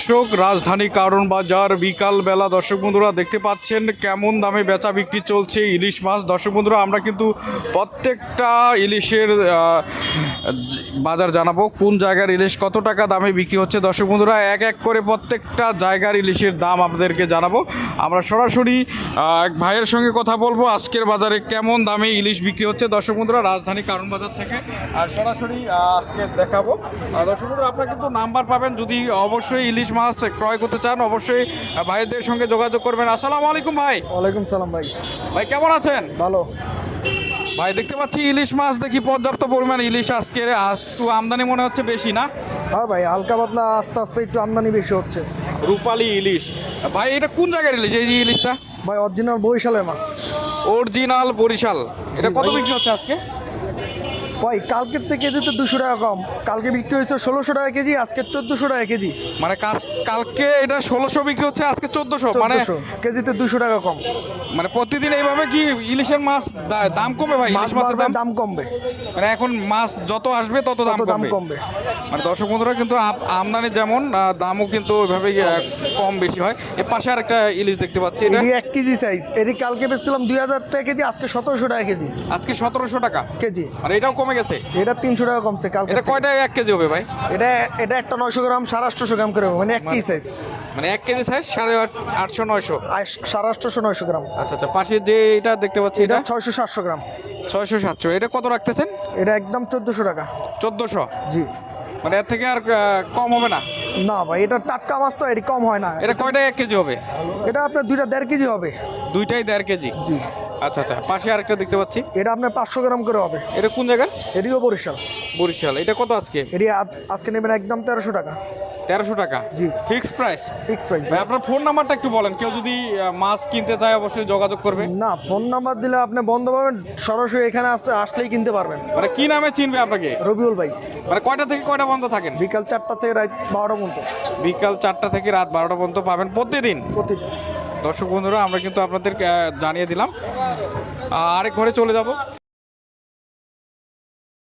দর্শক, রাজধানী কারণ বাজার বিকাল বেলা। দর্শক বন্ধুরা, দেখতে পাচ্ছেন কেমন দামে বেচা বিক্রি চলছে ইলিশ মাছ। দর্শক বন্ধুরা, আমরা কিন্তু প্রত্যেকটা ইলিশের বাজার জানাব। কোন জায়গার ইলিশ কত টাকা দামে বিক্রি হচ্ছে? দর্শক বন্ধুরা, এক এক করে প্রত্যেকটা জায়গার ইলিশের দাম আপনাদেরকে জানাব। আমরা সরাসরি এক ভাইয়ের সঙ্গে কথা বলব। আজকের বাজারে কেমন দামে ইলিশ বিক্রি হচ্ছে? দর্শক বন্ধুরা, রাজধানী কারণ বাজার থেকে আর সরাসরি আজকে দেখাবো। দর্শক বন্ধুরা, আপনারা কিন্তু নাম্বার পাবেন। যদি অবশ্যই ইলিশ মাছ ক্রয় করতে চান অবশ্যই ভাইদের সঙ্গে যোগাযোগ করবেন। আসসালামু আলাইকুম ভাই। ওয়ালাইকুম সালাম ভাই। ভাই কেমন আছেন? ভালো। ভাই দেখতে পাচ্ছি ইলিশ মাছ দেখি পর্যাপ্ত পরিমাণ ইলিশ আজকে একটু আমদানি মনে হচ্ছে বেশি না? হ্যাঁ ভাই হালকা পাতলা আস্তে আস্তে একটু আমদানি বেশি হচ্ছে। রূপালি ইলিশ। ভাই এটা কোন জায়গার ইলিশ? এই যে ইলিশটা? ভাই অরিজিনাল বরিশালের মাছ। অরিজিনাল বরিশাল। এটা কত বিক্রি হচ্ছে আজকে? ভাই কালকের থেকে কেজিতে দুশো টাকা কম। কালকে বিক্রি হয়েছে ষোলোশো টাকা কেজি আজকে চোদ্দোশো টাকা কেজি। মানে কাজ- কালকে এটা ষোলোশো বিক্রি হচ্ছে আজকে চোদ্দশো মানে কেজিতে দুশো টাকা কম। মানে প্রতিদিন এইভাবে কি ইলিশের মাছ দাম কমবে ভাই? ইলিশ মাছের দাম দাম কমবে। মানে এখন মাছ যত আসবে তত দাম দাম কমবে। মানে দর্শক বন্ধুরা কিন্তু আমদানি যেমন দামও কিন্তু ওইভাবেই আহ, কম বেশি হয়। এর পাশে আর একটা ইলিশ দেখতে পাচ্ছি এটা এটি এক কেজি সাইজ এটি কালকে বেচছিলাম দুই হাজার টাকা কেজি আজকে সতেরোশো টাকা কেজি। আজকে সতেরোশো টাকা। কেজি। আর এটাও কমে গেছে? এটা তিনশো টাকা কমছে কালকে এটা কয়টা এক কেজি হবে ভাই? এটা এটা একটা নয়শো গ্রাম সাড়ে আটশোশো গ্রাম করে মানে এক কেজি সাইজ মানে এক কেজি সাইজ সাড়ে আটশো নয়শো। সাড়ে আটশোশো নয়শো গ্রাম। আচ্ছা আচ্ছা পাশে যে এটা দেখতে পাচ্ছি এটা এটা? ছয়শো সাতশো গ্রাম। ছয়শো সাতশো। এটা কত রাখতেছেন? এটা একদম চোদ্দোশো টাকা। চোদ্দোশো? জি। মানে এর থেকে আর কম হবে না? না ভাই এটা টাটকা মাছ তো এটি কম হয় না। এটা কয়টা এক কেজি হবে? এটা আপনার দুইটা দেড় কেজি হবে। দুইটাই দেড় কেজি। জি। আচ্ছা আচ্ছা পাশে আরেকটা দেখতে পাচ্ছি। এটা আপনার পাঁচশো গ্রাম করে হবে। এটা কোন জায়গার এটিও বরিশাল। বরিশাল এটা কত আজকে? এটি আজ আজকে নেবেন একদম তেরোশো টাকা। তেরোশো টাকা? জি। Fixed price? Fix price. ভাই আপনার ফোন নাম্বারটা একটু বলেন কেউ যদি মাছ কিনতে চায় অবশ্যই যোগাযোগ করবে। না ফোন নাম্বার দিলে আপনি বন্ধ পাবেন সরাসরি এখানে আসতে আসলেই কিনতে পারবেন। মানে কি নামে চিনবে আপনাকে? রবিউল ভাই। মানে কয়টা থেকে কয়টা বন্ধ থাকেন? বিকাল চারটা থেকে রাত বারোটা পর্যন্ত। বিকাল চারটা থেকে রাত বারোটা পর্যন্ত পাবেন প্রতিদিন? প্রতি দর্শক বন্ধুরা আমরা কিন্তু আপনাদের জানিয়ে দিলাম। আরেক ঘরে চলে যাব।